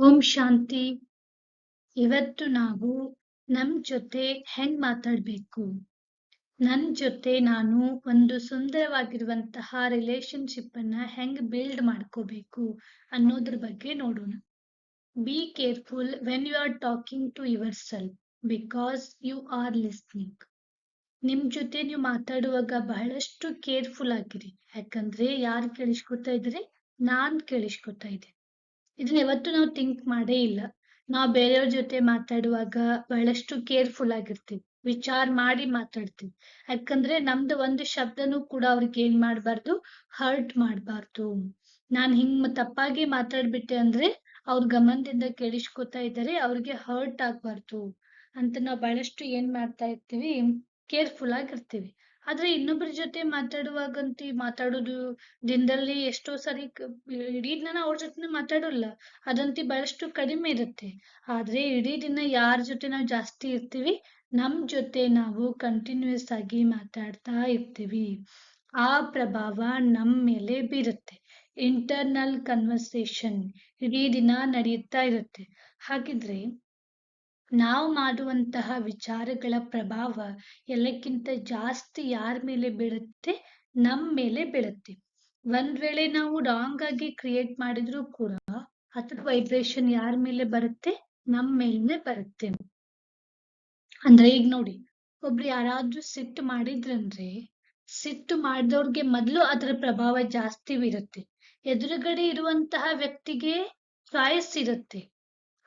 ಓಂ ಶಾಂತಿ. ಇವತ್ತು ನಾವು ನಮ್ ಜೊತೆ ಹೆಂಗ್ ಮಾತಾಡ್ಬೇಕು? ನನ್ ಜೊತೆ ನಾನು ಒಂದು ಸುಂದರವಾಗಿರುವಂತಹ ರಿಲೇಶನ್ಶಿಪ್ ಅನ್ನ ಹೆಂಗ್ ಬಿಲ್ಡ್ ಮಾಡ್ಕೋಬೇಕು ಅನ್ನೋದ್ರ ಬಗ್ಗೆ ನೋಡೋಣ. Be careful when you are talking to yourself because you are listening ನಿಮ್ ಜೊತೆ ನೀವು ಮಾತಾಡುವಾಗ ಬಹಳಷ್ಟು ಕೇರ್ಫುಲ್ ಆಗಿರಿ. ಯಾಕಂದ್ರೆ ಯಾರು ಕೇಳಿಸ್ಕೊತಾ ಇದ್ರೆ ನಾನ್ ಕೇಳಿಸ್ಕೊತಾ ಇದ್ದೆ ಇದನ್ನ ಯಾವತ್ತೂ ನಾವು ಥಿಂಕ್ ಮಾಡೇ ಇಲ್ಲ. ನಾವು ಬೇರೆಯವ್ರ ಜೊತೆ ಮಾತಾಡುವಾಗ ಬಹಳಷ್ಟು ಕೇರ್ಫುಲ್ ಆಗಿರ್ತೀವಿ. ವಿಚಾರ ಮಾಡಿ ಮಾತಾಡ್ತೀವಿ. ಯಾಕಂದ್ರೆ ನಮ್ದು ಒಂದು ಶಬ್ದನೂ ಕೂಡ ಅವ್ರಿಗೆ ಏನ್ ಮಾಡ್ಬಾರ್ದು? ಹರ್ಟ್ ಮಾಡ್ಬಾರ್ದು. ನಾನ್ ಹಿಂಗ್ ತಪ್ಪಾಗಿ ಮಾತಾಡ್ಬಿಟ್ಟೆ ಅಂದ್ರೆ ಅವ್ರ ಗಮನದಿಂದ ಕೇಳಿಸ್ಕೊತಾ ಇದ್ದಾರೆ, ಅವ್ರಿಗೆ ಹರ್ಟ್ ಆಗ್ಬಾರ್ದು. ಅಂತ ನಾವು ಬಹಳಷ್ಟು ಏನ್ ಮಾಡ್ತಾ ಇರ್ತೀವಿ? ಕೇರ್ಫುಲ್ ಆಗಿರ್ತೀವಿ. ಆದ್ರೆ ಇನ್ನೊಬ್ಬರ ಜೊತೆ ಮಾತಾಡುವಾಗಂತಿ ಮಾತಾಡೋದು ದಿನದಲ್ಲಿ ಎಷ್ಟೋ ಸರಿ ಇಡೀ ದಿನ ಅವ್ರ ಜೊತೆ ಮಾತಾಡೋಲ್ಲ, ಅದಂತಿ ಬಹಳಷ್ಟು ಕಡಿಮೆ ಇರುತ್ತೆ. ಆದ್ರೆ ಇಡೀ ದಿನ ಯಾರ ಜೊತೆ ನಾವು ಜಾಸ್ತಿ ಇರ್ತೀವಿ, ನಮ್ ಜೊತೆ ನಾವು ಕಂಟಿನ್ಯೂಸ್ ಆಗಿ ಮಾತಾಡ್ತಾ ಇರ್ತೀವಿ. ಆ ಪ್ರಭಾವ ನಮ್ ಮೇಲೆ ಬೀರುತ್ತೆ. ಇಂಟರ್ನಲ್ ಕನ್ವರ್ಸೇಷನ್ ಇಡೀ ದಿನ ನಡೆಯುತ್ತಾ ಇರುತ್ತೆ. ಹಾಗಿದ್ರೆ ನಾವು ಮಾಡುವಂತಹ ವಿಚಾರಗಳ ಪ್ರಭಾವ ಎಲ್ಲಕ್ಕಿಂತ ಜಾಸ್ತಿ ಯಾರ ಮೇಲೆ ಬೀಳುತ್ತೆ? ನಮ್ಮ ಮೇಲೆ ಬೀಳುತ್ತೆ. ಒಂದ್ ವೇಳೆ ನಾವು ರಾಂಗ್ ಆಗಿ ಕ್ರಿಯೇಟ್ ಮಾಡಿದ್ರು ಕೂಡ ಅದ್ರ ವೈಬ್ರೇಷನ್ ಯಾರ ಮೇಲೆ ಬರುತ್ತೆ? ನಮ್ಮ ಮೇಲೆ ಬರುತ್ತೆ. ಅಂದ್ರೆ ಈಗ ನೋಡಿ, ಒಬ್ರು ಯಾರಾದ್ರೂ ಸಿಟ್ಟು ಮಾಡಿದ್ರಂದ್ರೆ, ಸಿಟ್ಟು ಮಾಡಿದವ್ರಿಗೆ ಮೊದ್ಲು ಅದರ ಪ್ರಭಾವ ಜಾಸ್ತಿ ಇರುತ್ತೆ ಎದುರುಗಡೆ ಇರುವಂತಹ ವ್ಯಕ್ತಿಗೆ ಚಾಯ್ಸ್ ಇರುತ್ತೆ.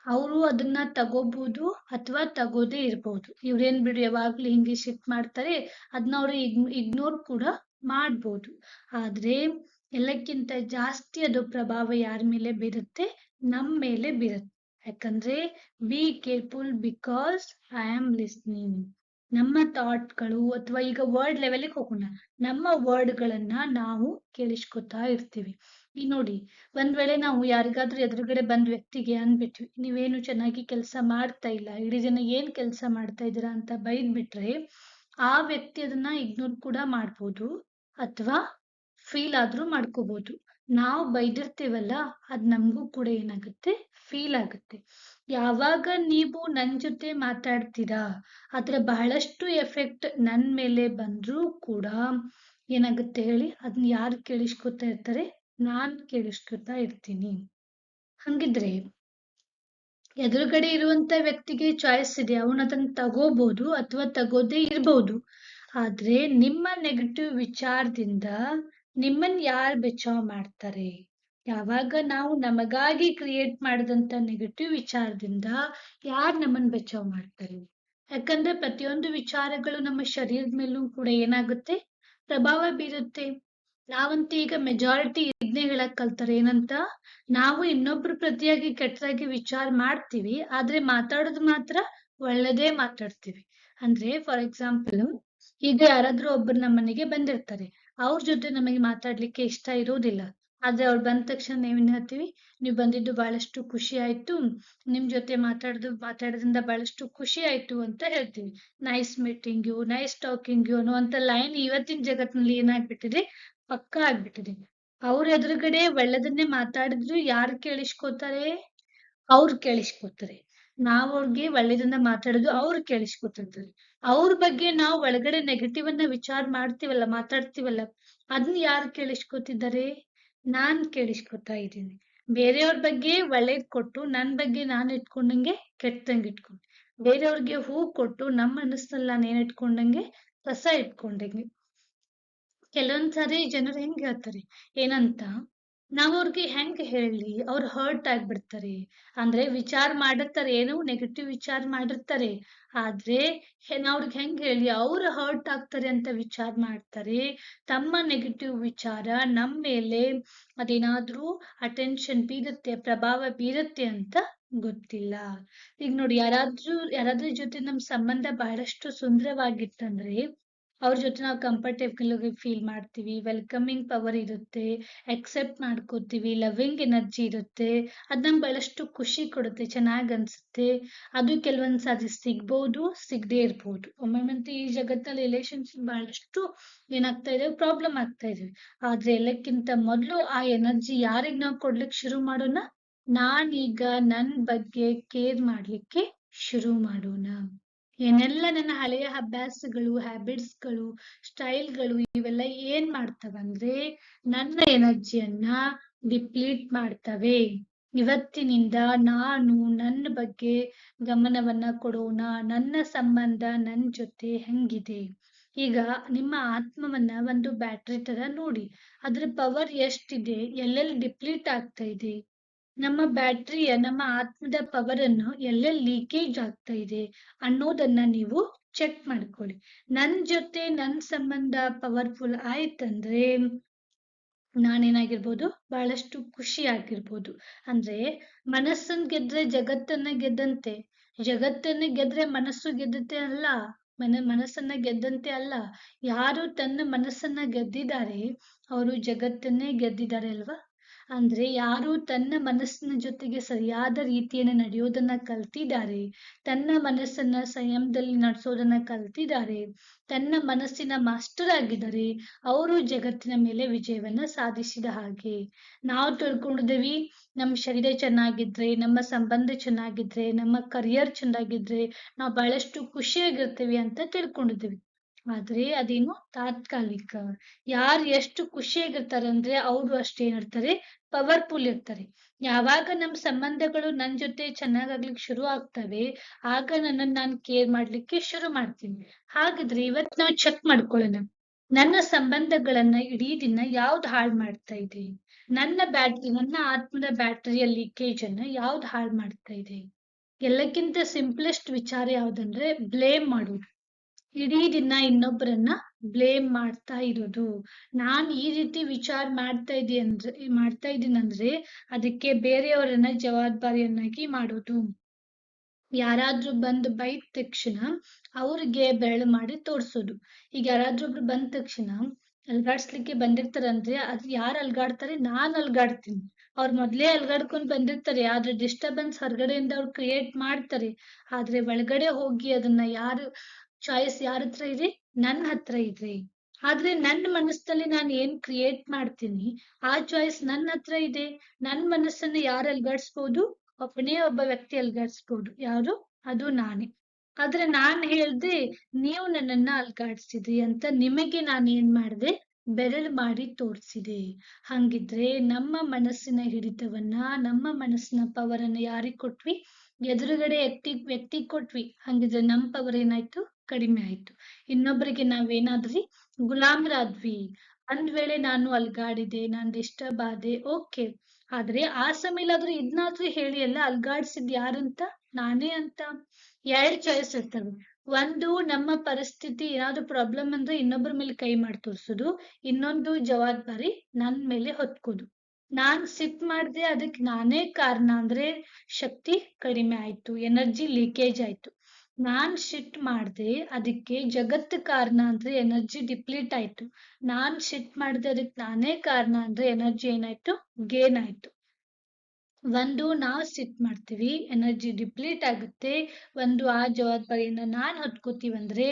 ಅವರು ಅದನ್ನ ತಗೋಬಹುದು ಅಥವಾ ತಗೋದೇ ಇರ್ಬೋದು. ಇವ್ರೇನ್ ಬಿಡು ಯಾವಾಗ್ಲೂ ಹಿಂಗೆ ಶಿಫ್ಟ್ ಮಾಡ್ತಾರೆ ಅದನ್ನ ಅವ್ರು ಇಗ್ನೋರ್ ಕೂಡ ಮಾಡ್ಬೋದು. ಆದ್ರೆ ಎಲ್ಲಕ್ಕಿಂತ ಜಾಸ್ತಿ ಅದು ಪ್ರಭಾವ ಯಾರ ಮೇಲೆ ಬೀರುತ್ತೆ? ನಮ್ ಮೇಲೆ ಬೀರುತ್ತೆ. ಯಾಕಂದ್ರೆ be careful because I am listening ನಮ್ಮ ಥಾಟ್ಗಳು ಅಥವಾ ಈಗ ವರ್ಡ್ ಲೆವೆಲ್ಗೆ ಹೋಗೋಣ. ನಮ್ಮ ವರ್ಡ್ಗಳನ್ನ ನಾವು ಕೇಳಿಸ್ಕೊತಾ ಇರ್ತೀವಿ. ಈ ನೋಡಿ, ಒಂದ್ ವೇಳೆ ನಾವು ಯಾರಿಗಾದ್ರೂ ಎದುರುಗಡೆ ಬಂದ್ ವ್ಯಕ್ತಿಗೆ ಅಂದ್ಬಿಟ್ವಿ, ನೀವೇನು ಚೆನ್ನಾಗಿ ಕೆಲಸ ಮಾಡ್ತಾ ಇಲ್ಲ, ಇಡೀ ಜನ ಏನ್ ಕೆಲಸ ಮಾಡ್ತಾ ಇದ್ದೀರಾ? ಅಂತ ಬೈದ್ಬಿಟ್ರೆ, ಆ ವ್ಯಕ್ತಿ ಅದನ್ನ ಇಗ್ನೋರ್ ಕೂಡ ಮಾಡ್ಬೋದು. ಅಥವಾ ಫೀಲ್ ಆದ್ರೂ ಮಾಡ್ಕೋಬಹುದು ನಾವು ಬೈದಿರ್ತೀವಲ್ಲ, ಅದ್ ನಮಗೂ ಕೂಡ ಏನಾಗುತ್ತೆ? ಫೀಲ್ ಆಗುತ್ತೆ. ಯಾವಾಗ ನೀವು ನನ್ ಜೊತೆ ಮಾತಾಡ್ತೀರಾ, ಅದ್ರ ಬಹಳಷ್ಟು ಎಫೆಕ್ಟ್ ನನ್ ಮೇಲೆ ಬಂದ್ರೂ ಕೂಡ ಏನಾಗುತ್ತೆ ಹೇಳಿ ಅದನ್ನ ಯಾರು ಕೇಳಿಸ್ಕೊತಾ ಇರ್ತಾರೆ, ನಾನ್ ಕೇಳಿಸ್ಕೊತಾ ಇರ್ತೀನಿ. ಹಂಗಿದ್ರೆ ಎದುರುಗಡೆ ಇರುವಂತ ವ್ಯಕ್ತಿಗೆ ಚಾಯ್ಸ್ ಇದೆ, ಅವನು ಅದನ್ನ ತಗೋಬಹುದು ಅಥವಾ ತಗೋದೇ ಇರಬಹುದು ಆದ್ರೆ ನಿಮ್ಮ ನೆಗೆಟಿವ್ ವಿಚಾರದಿಂದ ನಿಮ್ಮನ್ ಯಾರು ಬೆಚಾವ್ ಮಾಡ್ತಾರೆ? ಯಾವಾಗ ನಾವು ನಮಗಾಗಿ ಕ್ರಿಯೇಟ್ ಮಾಡಿದಂತ ನೆಗೆಟಿವ್ ವಿಚಾರದಿಂದ ಯಾರು ನಮ್ಮನ್ ಬಚಾವ್ ಮಾಡ್ತಾರೆ? ಯಾಕಂದ್ರೆ ಪ್ರತಿಯೊಂದು ವಿಚಾರಗಳು ನಮ್ಮ ಶರೀರದ ಮೇಲೂ ಕೂಡ ಏನಾಗುತ್ತೆ? ಪ್ರಭಾವ ಬೀರುತ್ತೆ. ನಾವಂತ ಈಗ ಮೆಜಾರಿಟಿ ಇದನ್ನೇ ಹೇಳಕ್ ಕಲ್ತಾರೆ. ಏನಂತ? ನಾವು ಇನ್ನೊಬ್ರ ಪ್ರತಿಯಾಗಿ ಕೆಟ್ಟದಾಗಿ ವಿಚಾರ ಮಾಡ್ತೀವಿ, ಆದ್ರೆ ಮಾತಾಡೋದು ಮಾತ್ರ ಒಳ್ಳೇದೇ ಮಾತಾಡ್ತೀವಿ. ಅಂದ್ರೆ ಫಾರ್ ಎಕ್ಸಾಂಪಲ್ ಈಗ ಯಾರಾದ್ರೂ ಒಬ್ರು ನಮ್ಮನೆಗೆ ಬಂದಿರ್ತಾರೆ. ಅವ್ರ ಜೊತೆ ನಮಗೆ ಮಾತಾಡ್ಲಿಕ್ಕೆ ಇಷ್ಟ ಇರೋದಿಲ್ಲ. ಆದ್ರೆ ಅವ್ರು ಬಂದ ತಕ್ಷಣ ನಾವೇನ್ ಹೇಳ್ತೀವಿ ನೀವು ಬಂದಿದ್ದು ಬಹಳಷ್ಟು ಖುಷಿ ಆಯ್ತು. ನಿಮ್ ಜೊತೆ ಮಾತಾಡ್ದು, ಮಾತಾಡೋದ್ರಿಂದ ಬಹಳಷ್ಟು ಖುಷಿ ಆಯ್ತು ಅಂತ ಹೇಳ್ತೀವಿ. Nice meeting you nice talking you ಅನ್ನುವಂತ ಲೈನ್ ಇವತ್ತಿನ ಜಗತ್ತಿನಲ್ಲಿ ಏನಾಗ್ಬಿಟ್ಟಿದೆ? ಪಕ್ಕ ಆಗ್ಬಿಟ್ಟಿದೆ. ಅವ್ರ ಎದುರುಗಡೆ ಒಳ್ಳೆದನ್ನೇ ಮಾತಾಡಿದ್ರು ಯಾರು ಕೇಳಿಸ್ಕೊತಾರೆ? ಅವ್ರು ಕೇಳಿಸ್ಕೊತಾರೆ. ನಾವ್ ಅವ್ರಿಗೆ ಒಳ್ಳೇದನ್ನ ಮಾತಾಡೋದು ಅವ್ರು ಕೇಳಿಸ್ಕೊತಿರ್ತಾರೆ ಅವ್ರ ಬಗ್ಗೆ ನಾವು ಒಳಗಡೆ ನೆಗೆಟಿವ್ ಅನ್ನ ವಿಚಾರ ಮಾಡ್ತೀವಲ್ಲ, ಮಾತಾಡ್ತೀವಲ್ಲ ಅದನ್ನ ಯಾರು ಕೇಳಿಸ್ಕೊತಿದ್ದಾರೆ ನಾನ್ ಕೇಳಿಸ್ಕೊತಾ ಇದ್ದೀನಿ. ಬೇರೆಯವ್ರ ಬಗ್ಗೆ ಒಳ್ಳೇದ್ ಕೊಟ್ಟು ನನ್ ಬಗ್ಗೆ ನಾನ್ ಇಟ್ಕೊಂಡಂಗೆ ಕೆಟ್ಟದಂಗೆ ಇಟ್ಕೊಂಡು, ಬೇರೆಯವ್ರಿಗೆ ಹೂ ಕೊಟ್ಟು ನಮ್ಮ ಮನಸ್ಸಲ್ಲಿ ನಾನು ಏನ್ ಇಟ್ಕೊಂಡಂಗೆ ಕಸ ಇಟ್ಕೊಂಡಂಗೆ. ಕೆಲವೊಂದ್ಸರಿ ಜನರು ಹೆಂಗ್ ಹೇಳ್ತಾರೆ, ಏನಂತ? ನಾವ್ ಅವ್ರಿಗೆ ಹೆಂಗ್ ಹೇಳಿ, ಅವ್ರು ಹರ್ಟ್ ಆಗ್ಬಿಡ್ತಾರೆ. ಅಂದ್ರೆ ವಿಚಾರ ಮಾಡಿರ್ತಾರೆ, ಏನೋ ನೆಗೆಟಿವ್ ವಿಚಾರ ಮಾಡಿರ್ತಾರೆ. ಆದ್ರೆ ಅವ್ರಿಗೆ ಹೆಂಗ್ ಹೇಳಿ, ಅವ್ರು ಹರ್ಟ್ ಆಗ್ತಾರೆ ಅಂತ ವಿಚಾರ ಮಾಡ್ತಾರೆ. ತಮ್ಮ ನೆಗೆಟಿವ್ ವಿಚಾರ ನಮ್ಮ ಮೇಲೆ ಅದೇನಾದ್ರೂ ಅಟೆನ್ಷನ್ ಬೀರುತ್ತೆ, ಪ್ರಭಾವ ಬೀರುತ್ತೆ ಅಂತ ಗೊತ್ತಿಲ್ಲ. ಈಗ ನೋಡಿ, ಯಾರಾದ್ರೂ ಯಾರಾದ್ರೂ ಜೊತೆ ನಮ್ ಸಂಬಂಧ ಬಹಳಷ್ಟು ಸುಂದರವಾಗಿತ್ತಂದ್ರೆ ಅವ್ರ ಜೊತೆ ನಾವು ಕಂಫರ್ಟೇಬಲ್ ಫೀಲ್ ಮಾಡ್ತೀವಿ ವೆಲ್ಕಮಿಂಗ್ ಪವರ್ ಇರುತ್ತೆ ಎಕ್ಸೆಪ್ಟ್ ಮಾಡ್ಕೋತೀವಿ ಲವಿಂಗ್ ಎನರ್ಜಿ ಇರುತ್ತೆ, ಅದ್ ನಮ್ಗೆ ಬಹಳಷ್ಟು ಖುಷಿ ಕೊಡುತ್ತೆ, ಚೆನ್ನಾಗ್ ಅನ್ಸುತ್ತೆ. ಅದು ಕೆಲವೊಂದ್ ಸಾರಿ ಸಿಗ್ಬೋದು, ಸಿಗದೆ ಇರ್ಬೋದು. ಒಮ್ಮೊಮ್ಮೆ ಈ ಜಗತ್ತಲ್ಲಿ ರಿಲೇಶನ್ಶಿಪ್ ಬಹಳಷ್ಟು ಏನಾಗ್ತಾ ಇದೆ ಪ್ರಾಬ್ಲಮ್ ಆಗ್ತಾ ಇದೆ. ಆದ್ರೆ ಎಲ್ಲಕ್ಕಿಂತ ಮೊದಲು ಆ ಎನರ್ಜಿ ಯಾರಿಗ್ ನಾವು ಕೊಡ್ಲಿಕ್ಕೆ ಶುರು ಮಾಡೋಣ? ನಾನೀಗ ನನ್ ಬಗ್ಗೆ ಕೇರ್ ಮಾಡ್ಲಿಕ್ಕೆ ಶುರು ಮಾಡೋಣ. ಏನೆಲ್ಲ ನನ್ನ ಹಳೆಯ ಅಭ್ಯಾಸಗಳು ಹ್ಯಾಬಿಟ್ಸ್ಗಳು ಸ್ಟೈಲ್ಗಳು ಇವೆಲ್ಲ ಏನ್ ಮಾಡ್ತವಂದ್ರೆ ನನ್ನ ಎನರ್ಜಿಯನ್ನ ಡಿಪ್ಲೀಟ್ ಮಾಡ್ತವೆ. ಇವತ್ತಿನಿಂದ ನಾನು ನನ್ನ ಬಗ್ಗೆ ಗಮನವನ್ನ ಕೊಡೋಣ, ನನ್ನ ಸಂಬಂಧ, ನನ್ ಜೊತೆ ಹೆಂಗಿದೆ? ಈಗ ನಿಮ್ಮ ಆತ್ಮವನ್ನ ಒಂದು ಬ್ಯಾಟ್ರಿ ತರ ನೋಡಿ, ಅದ್ರ ಪವರ್ ಎಷ್ಟಿದೆ, ಎಲ್ಲೆಲ್ಲಿ ಡಿಪ್ಲೀಟ್ ಆಗ್ತಾ ಇದೆ? ನಮ್ಮ ಬ್ಯಾಟ್ರಿಯ, ನಮ್ಮ ಆತ್ಮದ ಪವರ್ ಅನ್ನು ಎಲ್ಲೆಲ್ಲಿ ಲೀಕೇಜ್ ಆಗ್ತಾ ಇದೆ ಅನ್ನೋದನ್ನ ನೀವು ಚೆಕ್ ಮಾಡ್ಕೊಳ್ಳಿ. ನನ್ ಜೊತೆ ನನ್ ಸಂಬಂಧ ಪವರ್ಫುಲ್ ಆಯ್ತಂದ್ರೆ ನಾನೇನಾಗಿರ್ಬೋದು? ಬಹಳಷ್ಟು ಖುಷಿ ಆಗಿರ್ಬೋದು ಅಂದ್ರೆ ಮನಸ್ಸನ್ನ ಗೆದ್ರೆ ಜಗತ್ತನ್ನ ಗೆದ್ದಂತೆ. ಜಗತ್ತನ್ನ ಗೆದ್ರೆ ಮನಸ್ಸು ಗೆದ್ದಂತೆ ಅಲ್ಲ? ಮನ, ಮನಸ್ಸನ್ನ ಗೆದ್ದಂತೆ ಅಲ್ಲ? ಯಾರು ತನ್ನ ಮನಸ್ಸನ್ನ ಗೆದ್ದಿದ್ದಾರೆ, ಅವರು ಜಗತ್ತನ್ನೇ ಗೆದ್ದಿದ್ದಾರೆ ಅಲ್ವಾ? ಅಂದ್ರೆ ಯಾರು ತನ್ನ ಮನಸ್ಸಿನ ಜೊತೆಗೆ ಸರಿಯಾದ ರೀತಿಯನ್ನು ನಡೆಯೋದನ್ನ ಕಲ್ತಿದ್ದಾರೆ, ತನ್ನ ಮನಸ್ಸನ್ನ ಸಂಯಮದಲ್ಲಿ ನಡೆಸೋದನ್ನ ಕಲ್ತಿದ್ದಾರೆ, ತನ್ನ ಮನಸ್ಸಿನ ಮಾಸ್ಟರ್ ಆಗಿದ್ದಾರೆ, ಅವರು ಜಗತ್ತಿನ ಮೇಲೆ ವಿಜಯವನ್ನ ಸಾಧಿಸಿದ ಹಾಗೆ. ನಾವು ತಿಳ್ಕೊಂಡಿದ್ದೀವಿ, ನಮ್ಮ ಶರೀರ ಚೆನ್ನಾಗಿದ್ರೆ, ನಮ್ಮ ಸಂಬಂಧ ಚೆನ್ನಾಗಿದ್ರೆ, ನಮ್ಮ ಕರಿಯರ್ ಚೆನ್ನಾಗಿದ್ರೆ, ನಾವು ಬಹಳಷ್ಟು ಖುಷಿಯಾಗಿರ್ತೀವಿ ಅಂತ ತಿಳ್ಕೊಂಡಿದ್ದೀವಿ. ಆದ್ರೆ ಅದೇನು ತಾತ್ಕಾಲಿಕ. ಯಾರು ಎಷ್ಟು ಖುಷಿಯಾಗಿರ್ತಾರೆ ಅಂದ್ರೆ ಅವರು ಅಷ್ಟೇನಿರ್ತಾರೆ ಪವರ್ಫುಲ್ ಇರ್ತಾರೆ. ಯಾವಾಗ ನಮ್ಮ ಸಂಬಂಧಗಳು ನನ್ ಜೊತೆ ಚೆನ್ನಾಗಾಗ್ಲಿಕ್ಕೆ ಶುರು ಆಗ್ತವೆ, ಆಗ ನನ್ನನ್ನು ನಾನು ಕೇರ್ ಮಾಡ್ಲಿಕ್ಕೆ ಶುರು ಮಾಡ್ತೀನಿ. ಹಾಗಾದ್ರೆ ಇವತ್ ನಾವು ಚೆಕ್ ಮಾಡ್ಕೊಳ್ಳೋಣ. ನನ್ನ ಸಂಬಂಧಗಳನ್ನ ಇಡೀ ದಿನ ಯಾವ್ದು ಹಾಳ್ ಮಾಡ್ತಾ ಇದೆ? ನನ್ನ ಬ್ಯಾಟ್ರಿ, ನನ್ನ ಆತ್ಮದ ಬ್ಯಾಟರಿಯ ಲೀಕೇಜ್ ಅನ್ನ ಯಾವ್ದು ಹಾಳ್ ಮಾಡ್ತಾ ಇದೆ? ಎಲ್ಲಕ್ಕಿಂತ ಸಿಂಪ್ಲೆಸ್ಟ್ ವಿಚಾರ ಯಾವ್ದಂದ್ರೆ ಬ್ಲೇಮ್ ಮಾಡುದು ಇಡೀ ದಿನ ಇನ್ನೊಬ್ಬರನ್ನ ಬ್ಲೇಮ್ ಮಾಡ್ತಾ ಇರೋದು. ನಾನ್ ಈ ರೀತಿ ವಿಚಾರ ಮಾಡ್ತಾ ಇದ್ದೀನಿ ಅಂದ್ರೆ, ಮಾಡ್ತಾ ಇದ್ದೀನಂದ್ರೆ ಅದಕ್ಕೆ ಬೇರೆಯವರನ್ನ ಜವಾಬ್ದಾರಿಯನ್ನಾಗಿ ಮಾಡೋದು. ಯಾರಾದ್ರೂ ಬಂದು ಬೈದ ತಕ್ಷಣ ಅವ್ರಿಗೆ ಬೆರಳು ಮಾಡಿ ತೋರ್ಸೋದು. ಈಗ ಯಾರಾದ್ರೂ ಒಬ್ರು ಬಂದ ತಕ್ಷಣ ಅಲ್ಗಾಡ್ಸ್ಲಿಕ್ಕೆ ಬಂದಿರ್ತಾರಂದ್ರೆ ಅದ್ ಯಾರು ಅಲ್ಗಾಡ್ತಾರೆ? ನಾನ್ ಅಲ್ಗಾಡ್ತೀನಿ. ಅವ್ರ ಮೊದ್ಲೇ ಅಲ್ಗಾಡ್ಕೊಂಡ್ ಬಂದಿರ್ತಾರೆ. ಆದ್ರೆ ಡಿಸ್ಟರ್ಬೆನ್ಸ್ ಹೊರಗಡೆಯಿಂದ ಅವ್ರು ಕ್ರಿಯೇಟ್ ಮಾಡ್ತಾರೆ. ಆದ್ರೆ ಒಳಗಡೆ ಹೋಗಿ ಅದನ್ನ ಯಾರು ಚಾಯ್ಸ್ ಯಾರ ಹತ್ರ ಇದೆ? ನನ್ನ ಹತ್ರ ಇದೆ. ಆದ್ರೆ ನನ್ನ ಮನಸ್ಸಲ್ಲಿ ನಾನು ಏನ್ ಕ್ರಿಯೇಟ್ ಮಾಡ್ತೀನಿ? ಆ ಚಾಯ್ಸ್ ನನ್ನ ಹತ್ರ ಇದೆ. ನನ್ನ ಮನಸ್ಸನ್ನ ಯಾರು ಅಲ್ಗಾಡ್ಸ್ಬೋದು? ಒಬ್ಬನೇ ಒಬ್ಬ ವ್ಯಕ್ತಿ ಅಲ್ಗಾಡ್ಸ್ಬೋದು. ಯಾರು? ಅದು ನಾನೇ. ಆದ್ರೆ ನಾನ್ ಹೇಳ್ದೆ, ನೀವು ನನ್ನನ್ನ ಅಲ್ಗಾಡ್ಸಿದ್ರಿ ಅಂತ ನಿಮಗೆ ನಾನು ಏನ್ ಮಾಡ್ದೆ? ಬೆರಳು ಮಾಡಿ ತೋರಿಸಿದೆ. ಹಂಗಿದ್ರೆ ನಮ್ಮ ಮನಸ್ಸಿನ ಹಿಡಿತವನ್ನ, ನಮ್ಮ ಮನಸ್ಸಿನ ಪವರ್ ಅನ್ನ ಯಾರಿಗ್ ಕೊಟ್ವಿ? ಎದುರುಗಡೆ ವ್ಯಕ್ತಿ ವ್ಯಕ್ತಿ ಕೊಟ್ವಿ. ಹಂಗಿದ್ರೆ ನಮ್ ಪವರ್ ಏನಾಯ್ತು? ಕಡಿಮೆ ಆಯ್ತು. ಇನ್ನೊಬ್ಬರಿಗೆ ನಾವೇನಾದ್ರಿ? ಗುಲಾಮರಾದ್ವಿ. ಒಂದ್ ವೇಳೆ ನಾನು ಅಲ್ಗಾಡಿದೆ, ನಾನ್ ಡಿಸ್ಟರ್ಬ್ ಆದೆ ಓಕೆ. ಆದ್ರೆ ಆ ಸಮಯಲಾದ್ರೂ ಇದ್ನಾದ್ರೂ ಹೇಳಿ ಅಲ್ಲ, ಅಲ್ಗಾಡ್ಸಿದ್ ಯಾರಂತ? ನಾನೇ ಅಂತ. ಎರಡ್ ಚಾಯ್ಸ್ ಇರ್ತವೆ ಒಂದು ನಮ್ಮ ಪರಿಸ್ಥಿತಿ ಏನಾದ್ರು ಪ್ರಾಬ್ಲಮ್ ಅಂದ್ರೆ ಇನ್ನೊಬ್ಬರ ಮೇಲೆ ಕೈ ಮಾಡಿ ತೋರ್ಸೋದು ಇನ್ನೊಂದು ಜವಾಬ್ದಾರಿ ನನ್ ಮೇಲೆ ಹೊತ್ಕೋದು. ನಾನ್ ಸಿಟ್ ಮಾಡ್ದೆ ಅದಕ್ಕೆ ನಾನೇ ಕಾರಣ ಅಂದ್ರೆ ಶಕ್ತಿ ಕಡಿಮೆ ಆಯ್ತು ಎನರ್ಜಿ ಲೀಕೇಜ್ ಆಯ್ತು. ನಾನ್ ಶಿಟ್ ಮಾಡ್ದೆ ಅದಕ್ಕೆ ಜಗತ್ತು ಕಾರಣ ಅಂದ್ರೆ ಎನರ್ಜಿ ಡಿಪ್ಲೀಟ್ ಆಯ್ತು. ನಾನ್ ಶಿಟ್ ಮಾಡ್ದೆ ಅದಕ್ಕೆ ನಾನೇ ಕಾರಣ ಅಂದ್ರೆ ಎನರ್ಜಿ ಏನಾಯ್ತು? ಗೇನ್ ಆಯ್ತು. ಒಂದು ನಾವ್ ಸಿಟ್ ಮಾಡ್ತೀವಿ ಎನರ್ಜಿ ಡಿಪ್ಲೀಟ್ ಆಗುತ್ತೆ. ಒಂದು ಆ ಜವಾಬ್ದಾರಿಯನ್ನ ನಾನ್ ಹೊತ್ಕೋತೀವಂದ್ರೆ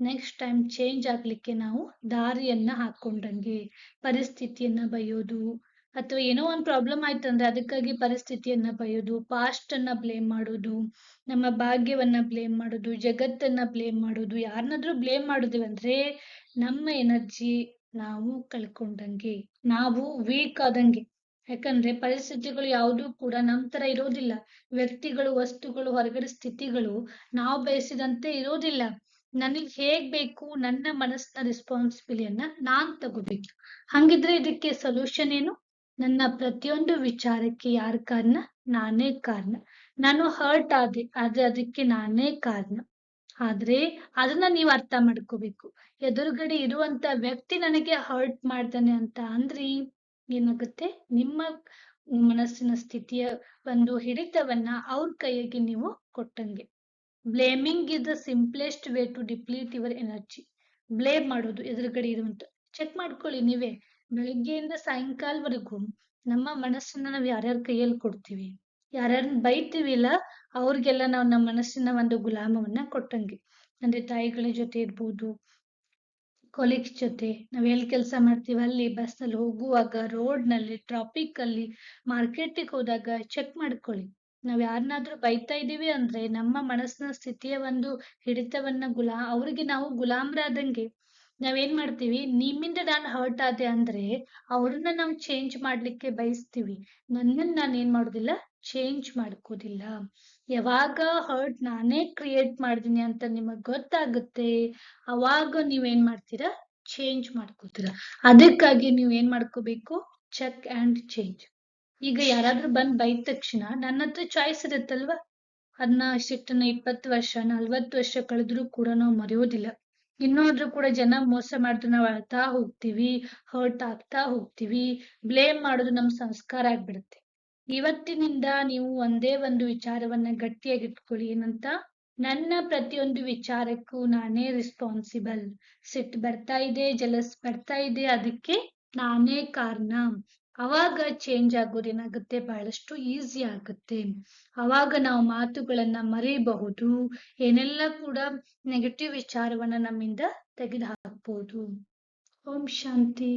ನೆಕ್ಸ್ಟ್ ಟೈಮ್ ಚೇಂಜ್ ಆಗ್ಲಿಕ್ಕೆ ನಾವು ದಾರಿಯನ್ನ ಹಾಕೊಂಡಂಗೆ, ಪರಿಸ್ಥಿತಿಯನ್ನ ಬೈಯೋದು ಅಥವಾ ಏನೋ ಒಂದು ಪ್ರಾಬ್ಲಮ್ ಆಯ್ತಂದ್ರೆ ಅದಕ್ಕಾಗಿ ಪರಿಸ್ಥಿತಿಯನ್ನ ಬಯೋದು ಪಾಸ್ಟ್ ಅನ್ನ ಬ್ಲೇಮ್ ಮಾಡೋದು, ನಮ್ಮ ಭಾಗ್ಯವನ್ನ ಬ್ಲೇಮ್ ಮಾಡೋದು, ಜಗತ್ತನ್ನ ಬ್ಲೇಮ್ ಮಾಡೋದು ಯಾರನ್ನಾದ್ರೂ ಬ್ಲೇಮ್ ಅಂದ್ರೆ ನಮ್ಮ ಎನರ್ಜಿ ನಾವು ಕಳ್ಕೊಂಡಂಗೆ, ನಾವು ವೀಕ್ ಆದಂಗೆ. ಯಾಕಂದ್ರೆ ಪರಿಸ್ಥಿತಿಗಳು ಯಾವುದು ಕೂಡ ನಮ್ ತರ ಇರೋದಿಲ್ಲ. ವ್ಯಕ್ತಿಗಳು, ವಸ್ತುಗಳು, ಹೊರಗಡೆ ಸ್ಥಿತಿಗಳು ನಾವು ಬಯಸಿದಂತೆ ಇರೋದಿಲ್ಲ. ನನಗ್ ಹೇಗ್ ಬೇಕು, ನನ್ನ ಮನಸ್ಸಿನ ರೆಸ್ಪಾನ್ಸಿಬಿಲಿಯನ್ನ ನಾನ್ ತಗೋಬೇಕು. ಹಂಗಿದ್ರೆ ಇದಕ್ಕೆ ಸೊಲ್ಯೂಷನ್ ಏನು? ನನ್ನ ಪ್ರತಿಯೊಂದು ವಿಚಾರಕ್ಕೆ ಯಾರ ಕಾರಣ? ನಾನೇ ಕಾರಣ. ನಾನು ಹರ್ಟ್ ಆದೆ, ಆದ್ರೆ ಅದಕ್ಕೆ ನಾನೇ ಕಾರಣ. ಆದ್ರೆ ಅದನ್ನ ನೀವು ಅರ್ಥ ಮಾಡ್ಕೋಬೇಕು. ಎದುರುಗಡೆ ಇರುವಂತ ವ್ಯಕ್ತಿ ನನಗೆ ಹರ್ಟ್ ಮಾಡ್ತಾನೆ ಅಂತ ಅಂದ್ರಿ ಏನಾಗುತ್ತೆ? ನಿಮ್ಮ ಮನಸ್ಸಿನ ಸ್ಥಿತಿಯ ಒಂದು ಹಿಡಿತವನ್ನ ಅವ್ರ ಕೈಯಾಗಿ ನೀವು ಕೊಟ್ಟಂಗೆ. Blaming is the simplest way to deplete your energy blame ಮಾಡೋದು ಎದುರುಗಡೆ ಇರುವಂತ. ಚೆಕ್ ಮಾಡ್ಕೊಳ್ಳಿ ನೀವೇ. ಬೆಳಿಗ್ಗೆಯಿಂದ ಸಾಯಂಕಾಲವರೆಗೂ ನಮ್ಮ ಮನಸ್ಸನ್ನ ನಾವು ಯಾರ್ಯಾರ ಕೈಯಲ್ಲಿ ಕೊಡ್ತೀವಿ ಯಾರ್ಯಾರನ್ನ ಬೈತೀವಿ ಇಲ್ಲ ಅವ್ರಿಗೆಲ್ಲ ನಾವು ನಮ್ಮ ಮನಸ್ಸಿನ ಒಂದು ಗುಲಾಮವನ್ನ ಕೊಟ್ಟಂಗೆ. ಅಂದ್ರೆ ತಾಯಿಗಳ ಜೊತೆ ಇರ್ಬೋದು ಕೊಲೀಗ್ಸ್ ಜೊತೆ ನಾವ್ ಎಲ್ಲಿ ಕೆಲಸ ಮಾಡ್ತೀವಿ, ಅಲ್ಲಿ ಬಸ್ ಅಲ್ಲಿ ಹೋಗುವಾಗ ರೋಡ್ನಲ್ಲಿ ಟ್ರಾಫಿಕ್ ಅಲ್ಲಿ ಮಾರ್ಕೆಟಿಗೆ ಹೋದಾಗ ಚೆಕ್ ಮಾಡ್ಕೊಳ್ಳಿ. ನಾವ್ ಯಾರನ್ನಾದ್ರೂ ಬೈತಾ ಇದೀವಿ ಅಂದ್ರೆ ನಮ್ಮ ಮನಸ್ಸಿನ ಸ್ಥಿತಿಯ ಒಂದು ಹಿಡಿತವನ್ನ ಗುಲಾ, ಅವ್ರಿಗೆ ನಾವು ಗುಲಾಮ್ರಾದಂಗೆ ನಾವೇನ್ ಮಾಡ್ತೀವಿ? ನಿಮ್ಮಿಂದ ನಾನು ಹರ್ಟ್ ಆದೆ ಅಂದ್ರೆ ಅವ್ರನ್ನ ನಾವು ಚೇಂಜ್ ಮಾಡ್ಲಿಕ್ಕೆ ಬಯಸ್ತೀವಿ. ನನ್ನನ್ನ ನಾನು ಏನ್ ಮಾಡೋದಿಲ್ಲ? ಚೇಂಜ್ ಮಾಡ್ಕೋದಿಲ್ಲ. ಯಾವಾಗ ಹರ್ಟ್ ನಾನೇ ಕ್ರಿಯೇಟ್ ಮಾಡಿದೀನಿ ಅಂತ ನಿಮಗ್ ಗೊತ್ತಾಗುತ್ತೆ. ಅವಾಗ ನೀವೇನ್ ಮಾಡ್ತೀರಾ? ಚೇಂಜ್ ಮಾಡ್ಕೋತೀರಾ. ಅದಕ್ಕಾಗಿ ನೀವ್ ಏನ್ ಮಾಡ್ಕೋಬೇಕು? ಚೆಕ್ ಅಂಡ್ ಚೇಂಜ್ ಈಗ ಯಾರಾದ್ರೂ ಬಂದ್ ಬೈದ ತಕ್ಷಣ ನನ್ನ ಹತ್ರ ಚಾಯ್ಸ್ ಇರುತ್ತಲ್ವಾ? ಅದನ್ನ ಸಿಟ್ಟನ್ನ ಇಪ್ಪತ್ತು ವರ್ಷ, ನಲ್ವತ್ತು ವರ್ಷ ಕಳೆದ್ರೂ ಕೂಡ ನಾವು ಮರೆಯೋದಿಲ್ಲ. ಇನ್ನಾದ್ರೂ ಕೂಡ ಜನ ಮೋಸ ಮಾಡಿದ್ರು ನಾವು ಅಳ್ತಾ ಹೋಗ್ತೀವಿ ಹರ್ಟ್ ಆಗ್ತಾ ಹೋಗ್ತೀವಿ ಬ್ಲೇಮ್ ಮಾಡೋದು ನಮ್ ಸಂಸ್ಕಾರ ಆಗ್ಬಿಡುತ್ತೆ. ಇವತ್ತಿನಿಂದ ನೀವು ಒಂದೇ ಒಂದು ವಿಚಾರವನ್ನ ಗಟ್ಟಿಯಾಗಿ ಇಟ್ಕೊಳ್ಳಿ ಏನಂತ? ನನ್ನ ಪ್ರತಿಯೊಂದು ವಿಚಾರಕ್ಕೂ ನಾನೇ ರೆಸ್ಪಾನ್ಸಿಬಲ್ ಸಿಟ್ ಬರ್ತಾ ಇದೆ ಜಲಸ್ ಬರ್ತಾ ಇದೆ, ಅದಕ್ಕೆ ನಾನೇ ಕಾರಣ. ಅವಾಗ ಚೇಂಜ್ ಆಗೋದೇನಾಗುತ್ತೆ ಬಹಳಷ್ಟು ಈಸಿ ಆಗುತ್ತೆ. ಅವಾಗ ನಾವು ಮಾತುಗಳನ್ನ ಮರೆಯಬಹುದು ಏನೆಲ್ಲ ಕೂಡ ನೆಗೆಟಿವ್ ವಿಚಾರವನ್ನ ನಮ್ಮಿಂದ ತೆಗೆದು ಹಾಕ್ಬೋದು ಓಂ ಶಾಂತಿ.